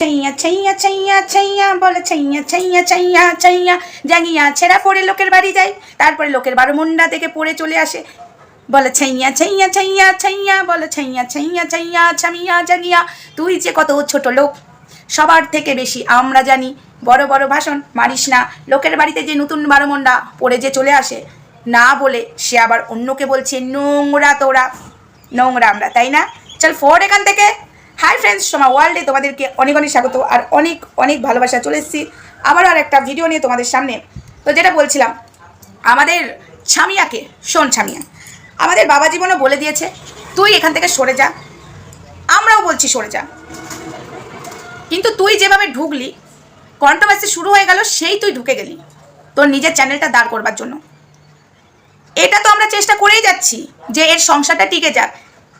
ছাইয়া ছাইয়া ছাইয়া ছাইয়া বলে ছাইয়া ছাইয়া ছাইয়া ছাইয়া জাগিয়া ছেঁড়া পড়ে লোকের বাড়ি যায় তারপরে লোকের বারো মুন্ডা থেকে পড়ে চলে আসে বলে ছাইয়া ছাইয়া ছাইয়া ছাইয়া বলে ছাইয়া ছাইয়া ছাইয়া ছামিয়া জাগিয়া তুই যে কত ছোট লোক সবার থেকে বেশি আমরা জানি বড় বড় ভাষণ মারিস না লোকের বাড়িতে যে নতুন বারো মুন্ডা পড়ে যে চলে আসে না বলে সে আবার অন্যকে বলছে নোংরা তোরা নোংরা আমরা তাই না চল ফোর এখান থেকে হাই ফ্রেন্ডস সোমা ওয়ার্ল্ডে তোমাদেরকে অনেক অনেক স্বাগত আর অনেক অনেক ভালোবাসা চলে এসেছি। আবার আর একটা ভিডিও নিয়ে তোমাদের সামনে। তো যেটা বলছিলাম, আমাদের ছামিয়াকে, শোন ছামিয়া, আমাদের বাবা জীবনও বলে দিয়েছে, তুই এখান থেকে সরে যা। আমরাও বলছি সরে যা। কিন্তু তুই যেভাবে ঢুকলি কন্ট্রোভার্সি শুরু হয়ে গেল, সেই তুই ঢুকে গেলি, তোর নিজের চ্যানেলটা দাঁড় করবার জন্য। এটা তো আমরা চেষ্টা করেই যাচ্ছি যে এর সংসারটা টিকে যাক।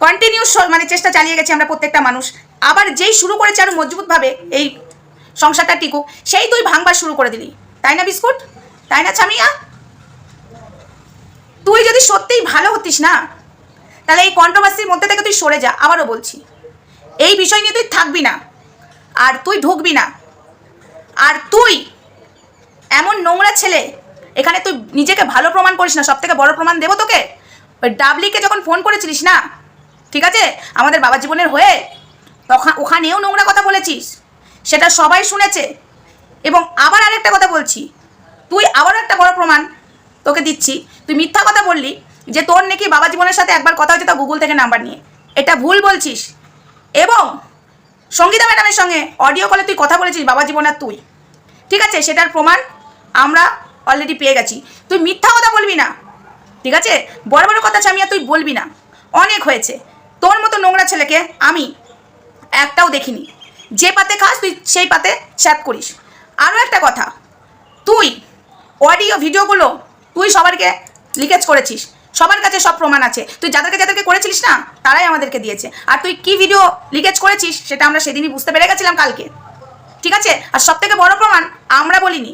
কন্টিনিউ মানে চেষ্টা চালিয়ে গেছি আমরা প্রত্যেকটা মানুষ। আবার যেই শুরু করেছে আরও মজবুতভাবে এই সংসারটা টিকুক সেই তুই ভাঙবার শুরু করে দিলি। তাই না বিস্কুট? তাই না ছামিয়া? তুই যদি সত্যিই ভালো হতিস না, তাহলে এই কন্ট্রোভার্সির মধ্যে থেকে তুই সরে যা, আবারও বলছি। এই বিষয় নিয়ে তুই থাকবি না, আর তুই ঢুকবি না। আর তুই এমন নোংরা ছেলে, এখানে তুই নিজেকে ভালো প্রমাণ করিস না সব থেকে বড় প্রমাণ দেবো তোকে? ওই ডাবলিকে যখন ফোন করেছিলিস না ঠিক আছে? আমাদের বাবা জীবনের হয়ে তখন ওখানেও নোংরা কথা বলেছিস। সেটা সবাই শুনেছে। এবং আবার আরেকটা কথা বলছি। তুই আবারও একটা বড় প্রমাণ তোকে দিচ্ছি। তুই মিথ্যা কথা বললি যে তোর নাকি বাবা জীবনের সাথে একবার কথা হয়েছে তা গুগল থেকে নাম্বার নিয়ে। এটা ভুল বলছিস। এবং সঙ্গীতা ম্যাডামের সঙ্গে অডিও কলে তুই কথা বলেছিস বাবা জীবন আর তুই। ঠিক আছে? সেটার প্রমাণ আমরা অলরেডি পেয়ে গেছি। তুই মিথ্যা কথা বলবি না। ঠিক আছে? বড় বড় কথা ছামিয়া তুই বলবি না। অনেক হয়েছে। তোর মতো নোংরা ছেলেকে আমি একটাও দেখিনি। যে পাতে খাস, তুই সেই পাতে চ্যাট করিস। আরও একটা কথা, তুই অডিও ভিডিওগুলো তুই সবারকে লিকেজ করেছিস। সবার কাছে সব প্রমাণ আছে। তুই যাদেরকে যাদেরকে করেছিলিস না, তারাই আমাদেরকে দিয়েছে। আর তুই কি ভিডিও লিকেজ করেছিস, সেটা আমরা সেদিনই বুঝতে পেরে গেছিলাম কালকে। ঠিক আছে? আর সব থেকে বড় প্রমাণ আমরা বলিনি।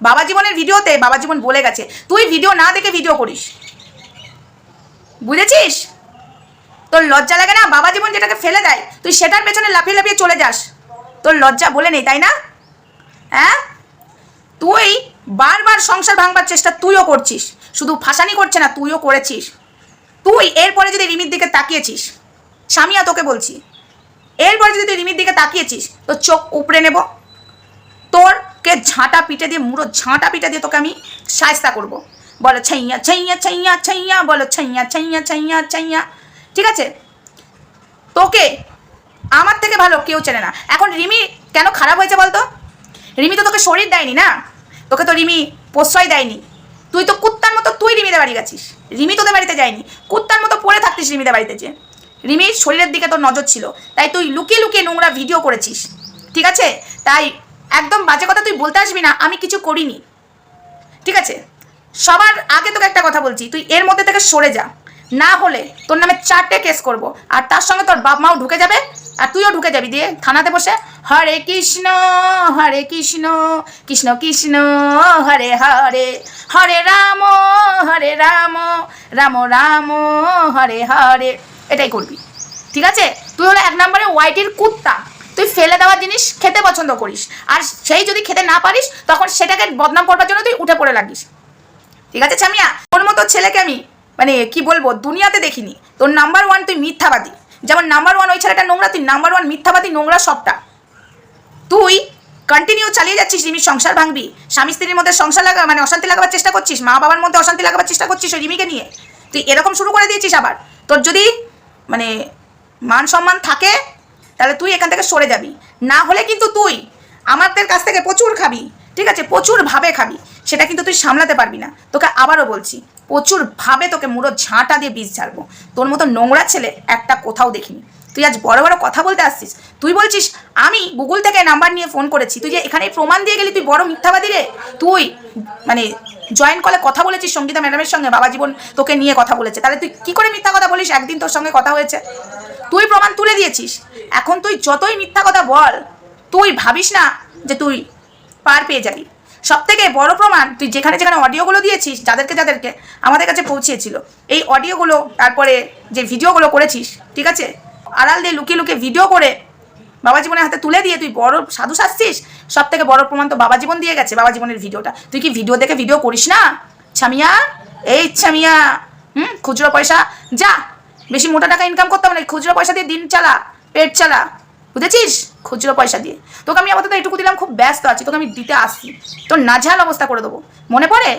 বাবা জীবনের ভিডিওতে বাবা জীবন বলে গেছে। তুই ভিডিও না দেখে ভিডিও করিস। বুঝেছিস? তোর লজ্জা লাগে না? বাবা জীবন যেটাকে ফেলে দেয়, তুই সেটার পেছনে লাফিয়ে লাফিয়ে চলে যাস। তোর লজ্জা বলে নেই, তাই না? হ্যাঁ? তুই বারবার সংসার ভাঙবার চেষ্টা তুইও করছিস। শুধু ফাঁসানি করছে না, তুইও করেছিস। তুই এরপরে যদি রিমির দিকে তাকিয়েছিস স্বামীয়া তোকে বলছি, এরপরে যদি তুই রিমির দিকে তাকিয়েছিস তোর চোখ উপড়ে নেব। তোরকে ঝাঁটা পিটে দিয়ে, মুড়ো ঝাঁটা পিটে দিয়ে তোকে আমি সায়স্তা করব। বলো, ছাইয়া ছাইয়া ছাইয়া ছাইয়া, বলো, ছাইয়া ছাইয়া ছাইয়া ছাইয়া ঠিক আছে? তোকে আমার থেকে ভালো কেউ চেনে না। এখন রিমি কেন খারাপ হয়েছে বলতো? রিমি তো তোকে শরীর দেয়নি না? তোকে তো রিমি প্রশ্রয় দেয়নি। তুই তো কুত্তার মতো তুই রিমিদের বাড়ি গেছিস। রিমি তোদের বাড়িতে যায়নি। কুত্তার মতো পড়ে থাকতিস রিমিদের বাড়িতে যে। রিমির শরীরের দিকে তোর নজর ছিল। তাই তুই লুকিয়ে লুকিয়ে নোংরা ভিডিও করেছিস। ঠিক আছে? তাই একদম বাজে কথা তুই বলতে আসবি না, আমি কিছু করিনি। ঠিক আছে? সবার আগে তোকে একটা কথা বলছি। তুই এর মধ্যে থেকে সরে যা। না হলে তোর নামে চারটে কেস করব। আর তার সঙ্গে তোর বাপ মাও ঢুকে যাবে, আর তুইও ঢুকে যাবি দিয়ে থানাতে বসে। হরে কৃষ্ণ হরে কৃষ্ণ কৃষ্ণ কৃষ্ণ, হরে হরে হরে রাম হরে রাম রাম রাম, হরে হরে, এটাই করবি। ঠিক আছে? তুই হলো এক নম্বরে হোয়াইটের কুত্তা। তুই ফেলে দেওয়া জিনিস খেতে পছন্দ করিস। আর সেই যদি খেতে না পারিস, তখন সেটাকে বদনাম করবার জন্য তুই উঠে পড়ে লাগিস। ঠিক আছে, ছামিয়া? তোর মতো ছেলেকে আমি মানে কি বলব, দুনিয়াতে দেখিনি। তোর নাম্বার ওয়ান তুই মিথ্যাবাদী। যেমন নাম্বার ওয়ান ওই ছেলেটা নোংরা, তুই নাম্বার ওয়ান মিথ্যাবাদী, নোংরা সবটা। তুই কন্টিনিউ চালিয়ে যাচ্ছিস, রিমির সংসার ভাঙবি। স্বামী স্ত্রীর মধ্যে সংসার লাগা মানে অশান্তি লাগাবার চেষ্টা করছিস, মা বাবার মধ্যে অশান্তি লাগাবার চেষ্টা করছিস ওই রিমিকে নিয়ে। তুই এরকম শুরু করে দিয়েছিস আবার। তোর যদি মানে মান সম্মান থাকে, তাহলে তুই এখান থেকে সরে যাবি। না হলে কিন্তু তুই আমাদের কাছ থেকে প্রচুর খাবি, ঠিক আছে? প্রচুরভাবে খাবি। সেটা কিন্তু তুই সামলাতে পারবি না। তোকে আবারও বলছি প্রচুর ভাবে তোকে মুড়ো ঝাঁটা দিয়ে বীজ ছাড়বো তোর মতো নোংরা ছেলে একটা কোথাও দেখিনি। তুই আজ বড় বড় কথা বলতে আসছিস? তুই বলছিস, আমি গুগল থেকে নাম্বার নিয়ে ফোন করেছি। তুই যে এখানে প্রমাণ দিয়ে গেলি, তুই বড় মিথ্যাবাদী রে। তুই মানে জয়েন কলে কথা বলেছিস সঙ্গীতা ম্যাডামের সঙ্গে, বাবা জীবন তোকে নিয়ে কথা বলেছে। তাহলে তুই কি করে মিথ্যা কথা বলিস? একদিন তোর সঙ্গে কথা হয়েছে। তুই প্রমাণ তুলে দিয়েছিস। এখন তুই যতই মিথ্যা কথা বল, তুই ভাবিস না যে তুই পার পেয়ে যাবি। সব থেকে বড় প্রমাণ, তুই যেখানে যেখানে অডিওগুলো দিয়েছিস, যাদেরকে যাদেরকে আমাদের কাছে পৌঁছিয়েছিল। এই অডিওগুলো, তারপরে যে ভিডিওগুলো করেছিস, ঠিক আছে? আড়াল দিয়ে লুকিয়ে লুকিয়ে ভিডিও করে বাবা জীবনের হাতে তুলে দিয়ে তুই বড় সাধু সাজছিস সব থেকে বড় প্রমাণ তো বাবা জীবন দিয়ে গেছে, বাবা জীবনের ভিডিওটা। তুই কি ভিডিও দেখে ভিডিও করিস না? ছামিয়া, এই ছামিয়া, হুম, খুচরো পয়সা, যা, বেশি মোটা টাকা ইনকাম করতে হবে না খুচরো পয়সা দিয়ে দিন চালা, পেট চালা। বুঝেছিস? খুচরো পয়সা দিয়ে। তোকে আমি আপাতত এটুকু দিলাম, খুব ব্যস্ত আছি, তোকে আমি দিতে আসছি। তোর নাঝাল অবস্থা করে দেবো। মনে পড়ে?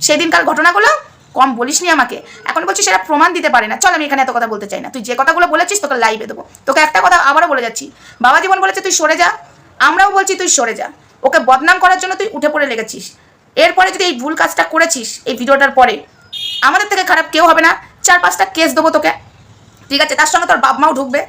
সেদিনকার ঘটনাগুলো? কম বলিসনি আমাকে। এখন বলছিস সেটা প্রমাণ দিতে পারে না। চল আমি এখানে এত কথা বলতে চাই না। তুই যে কথাগুলো বলেছিস, তোকে লাইভে দেবো। তোকে একটা কথা আবারও বলে যাচ্ছি। বাবা জীবন বলেছে, তুই সরে যা। আমরাও বলছি, তুই সরে যা। ওকে বদনাম করার জন্য তুই উঠে পড়ে লেগেছিস। এরপরে যদি এই ভুল কাজটা করেছিস, এই ভিডিওটার পরে, আমাদের থেকে খারাপ কেউ হবে না। চার পাঁচটা কেস দেবো তোকে। ঠিক আছে? তার সঙ্গে তোর বাপ মাও ঢুকবে।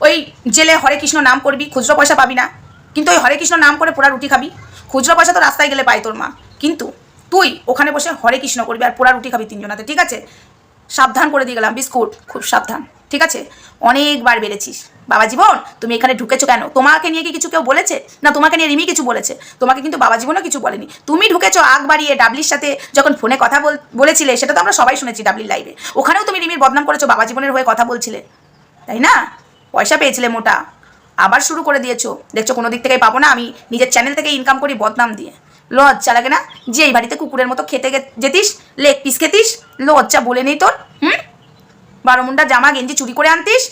ওই জেলে হরে কৃষ্ণ নাম করবি, খুচরো পয়সা পাবি না। কিন্তু ওই হরে কৃষ্ণ নাম করে পোড়া রুটি খাবি। খুচরো পয়সা তো রাস্তায় গেলে পাই তোর মা। কিন্তু তুই ওখানে বসে হরে কৃষ্ণ করবি আর পোড়া রুটি খাবি তিনজনাতে, ঠিক আছে? সাবধান করে দিয়ে গেলাম, বিস্কুট, খুব সাবধান, ঠিক আছে? অনেকবার বেড়েছিস। বাবা জীবন, তুমি এখানে ঢুকেছো কেন? তোমাকে নিয়ে কি কিছু কেউ বলেছে? না, তোমাকে নিয়ে রিমি কিছু বলেছে? তোমাকে কিন্তু বাবা জীবনও কিছু বলেনি। তুমি ঢুকেছো আগ বাড়িয়ে ডাবলির সাথে যখন ফোনে কথা বল- বলেছিলে, সেটা তো আমরা সবাই শুনেছি ডাবলির লাইভে ওখানেও তুমি রিমির বদনাম করেছ, বাবা জীবনের হয়ে কথা বলছিলে। তাই না? পয়সা পেয়েছিলে মোটা। আবার শুরু করে দিয়েছ। দেখছ, কোনো দিক থেকেই পাবো না আমি। নিজের চ্যানেল থেকে ইনকাম করি বদনাম দিয়ে। লজ্জা লাগে না? যে এই বাড়িতে কুকুরের মতো খেতে যেতিস লেগ পিস খেতিস, লজ্জা বলে নেই তোর, হুম? বারো মুন্ডা জামা, গেঞ্জি চুরি করে আনতিস,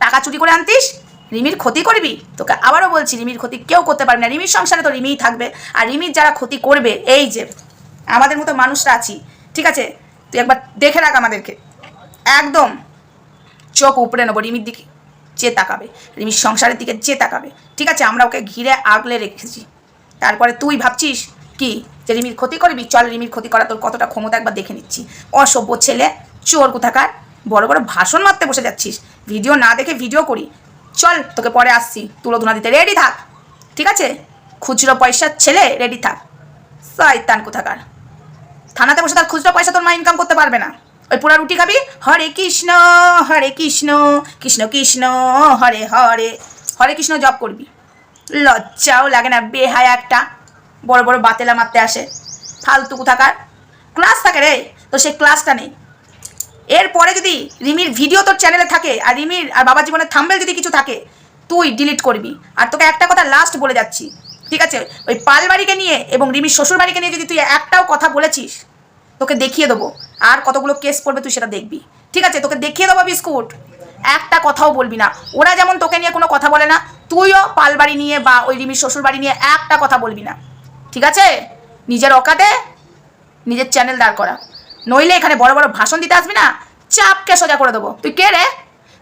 টাকা চুরি করে আনতিস, রিমির ক্ষতি করবি? তোকে আবারও বলছি, রিমির ক্ষতি কেউ করতে পারবে না। রিমির সংসারে তো রিমিই থাকবে। আর রিমির যারা ক্ষতি করবে, এই যে, আমাদের মতো মানুষরা আছি, ঠিক আছে? তুই একবার দেখে রাখ আমাদেরকে। একদম চোখ উপড়ে নেব রিমির দিকে। যে তাকাবে রিমির সংসারের দিকে যে তাকাবে, ঠিক আছে? আমরা ওকে ঘিরে আগলে রেখেছি। তারপরে তুই ভাবছিস কি? যে রিমির ক্ষতি করবি? চল রিমির ক্ষতি করা তোর কতটা ক্ষমতা একবার দেখে নিচ্ছি। অসভ্য ছেলে, চোর কোথাকার, বড় বড় ভাষণ মারতে বসে যাচ্ছিস। ভিডিও না দেখে ভিডিও করি। চল, তোকে পরে আসছি। তুলো ধুনা দিতে রেডি থাক। ঠিক আছে? খুচরো পয়সার ছেলে, রেডি থাক। শয়তান কোথাকার। থানাতে বসে তার খুচরো পয়সা তোর মা ইনকাম করতে পারবে না। ওই পোড়া রুটি খাবি? হরে কৃষ্ণ হরে কৃষ্ণ কৃষ্ণ কৃষ্ণ, হরে হরে। হরে কৃষ্ণ জব করবি। লজ্জাও লাগে না, বেহায় একটা। বড় বড় বাতেলা মারতে আসে। ফালতু কোথাকার ক্লাস থাকে রে তো সেই ক্লাসটা নেই। এরপরে যদি রিমির ভিডিও তোর চ্যানেলে থাকে, আর রিমির আর বাবা জীবনের থাম্বেল যদি কিছু থাকে, তুই ডিলিট করবি। আর তোকে একটা কথা লাস্ট বলে যাচ্ছি, ঠিক আছে? ওই পালবাড়িকে নিয়ে এবং রিমির শ্বশুরবাড়িকে নিয়ে যদি তুই একটাও কথা বলেছিস, তোকে দেখিয়ে দেবো। আর কতগুলো কেস পড়বে তুই সেটা দেখবি। ঠিক আছে? তোকে দেখিয়ে দেবো বিস্কুট। একটা কথাও বলবি না। ওরা যেমন তোকে নিয়ে কোনো কথা বলে না, তুইও পালবাড়ি নিয়ে বা ওই রিমির শ্বশুরবাড়ি নিয়ে একটা কথা বলবি না। ঠিক আছে? নিজের অকাতে নিজের চ্যানেল দাঁড় করা। নইলে এখানে বড় বড় ভাষণ দিতে আসবি না? চাপকে সোজা করে দেবো। তুই কে রে?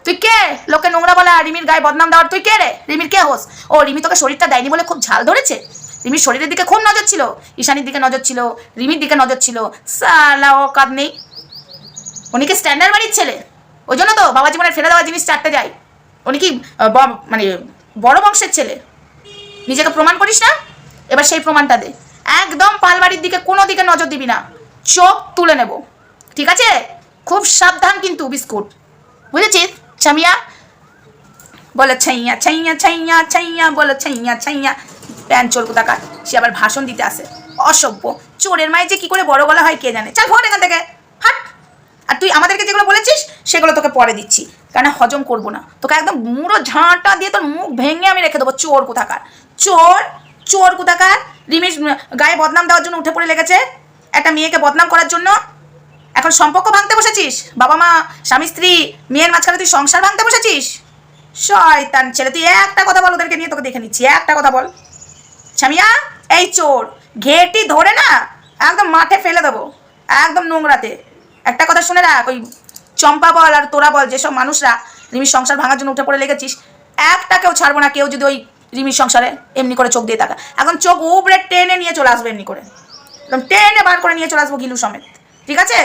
তুই কে? লোকে নোংরা বলা রিমির গায়ে বদনাম দেওয়ার তুই কে রে? রিমির কে হোস? ও রিমি তোকে শরীরটা দেয়নি বলে খুব ঝাল ধরেছে? রিমির শরীরের দিকে খুব নজর ছিল, ঈশানির দিকে নজর ছিল, রিমির দিকে নজর ছিল। সালা, ও নেই। উনি কি স্ট্যান্ডার্ড বাড়ির ছেলে? ওই জন্য তো বাবা জীবনের ফেলে দেওয়া জিনিস চারটে যায়। উনি কি মানে বড় বংশের ছেলে? নিজেকে প্রমাণ করিস না? এবার সেই প্রমাণটা দে। একদম পালবাড়ির দিকে কোনো দিকে নজর দিবি না। চোখ তুলে নেব। ঠিক আছে? খুব সাবধান কিন্তু, বিস্কুট। বুঝেছিস? ছামিয়া বলে ছাইয়া ছাইয়া ছাইয়া ছাইয়া, বলে ছাইয়া ছাইয়া। প্যান চোর কোথাকার সে আবার ভাষণ দিতে আসে। অসভ্য। চোরের মায়ে যে কি করে বড় গলা হয় কে জানে? চল ফোন এখান থেকে। হাট। আর তুই আমাদেরকে যেগুলো বলেছিস সেগুলো তোকে পরে দিচ্ছি। কারণ হজম করব না। তোকে একদম মুড়ো ঝাঁটা দিয়ে তোর মুখ ভেঙে আমি রেখে দেবো। চোর কোথাকার? চোর? চোর কোথাকার? উম, গায়ে বদনাম দেওয়ার জন্য উঠে পড়ে লেগেছে একটা মেয়েকে বদনাম করার জন্য? এখন সম্পর্ক ভাঙতে বসেছিস? বাবা মা স্বামী স্ত্রী মেয়ের মাঝখানে তুই সংসার ভাঙতে বসেছিস? শয়তান ছেলে তুই একটা কথা বল ওদেরকে নিয়ে তোকে দেখে নিচ্ছি। একটা কথা বল। ছামিয়া, এই চোর, ঘেটি ধরে না একদম মাঠে ফেলে দেবো, একদম নোংরাতে। একটা কথা শুনে রাখ, ওই চম্পা বল আর তোরা বল, যেসব মানুষরা রিমির সংসার ভাঙার জন্য উঠে পড়ে লেগেছিস একটা কেউ ছাড়বো না, কেউ যদি ওই রিমির সংসারে এমনি করে চোখ দিয়ে থাকা এখন চোখ উপরে টেনে নিয়ে চলে আসবে এমনি করে। একদম টেনে বার করে নিয়ে চলে আসব গিলু সমেত। ঠিক আছে?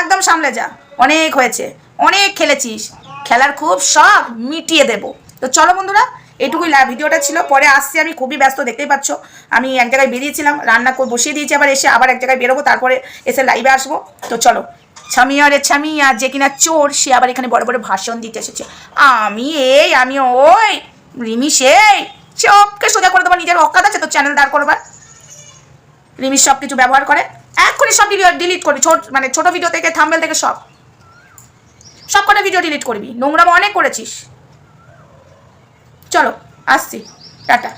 একদম সামলে যা। অনেক হয়েছে, অনেক খেলেছিস। খেলার খুব শখ মিটিয়ে দেবো। তো চলো বন্ধুরা এটুকুই ভিডিওটা ছিল। পরে আসছি আমি, খুবই ব্যস্ত, দেখতেই পাচ্ছ। আমি এক জায়গায় বেরিয়েছিলাম, রান্না করে বসিয়ে দিয়েছি, আবার এসে আবার এক জায়গায় বেরোবো, তারপরে এসে লাইভে আসব। তো চলো। ছামিয়া রে ছামিয়া, যে কিনা চোর, সে আবার এখানে বড় বড় ভাষণ দিতে এসেছে। আমি এই, আমি ওই, রিমি সেই। চোখকে সোজা করে দেবো, নিজের অকাত আছে, তো চ্যানেল দাঁড় করবার। রিমি সব কিছু ব্যবহার করে। এক্ষুনি সব ভিডিও ডিলিট করবি, ছোট মানে ছোট ভিডিও থেকে থাম্বেল থেকে সব। সব কটা ভিডিও ডিলিট করবি। নোংরামো অনেক করেছিস। চলো আসছি টাটা।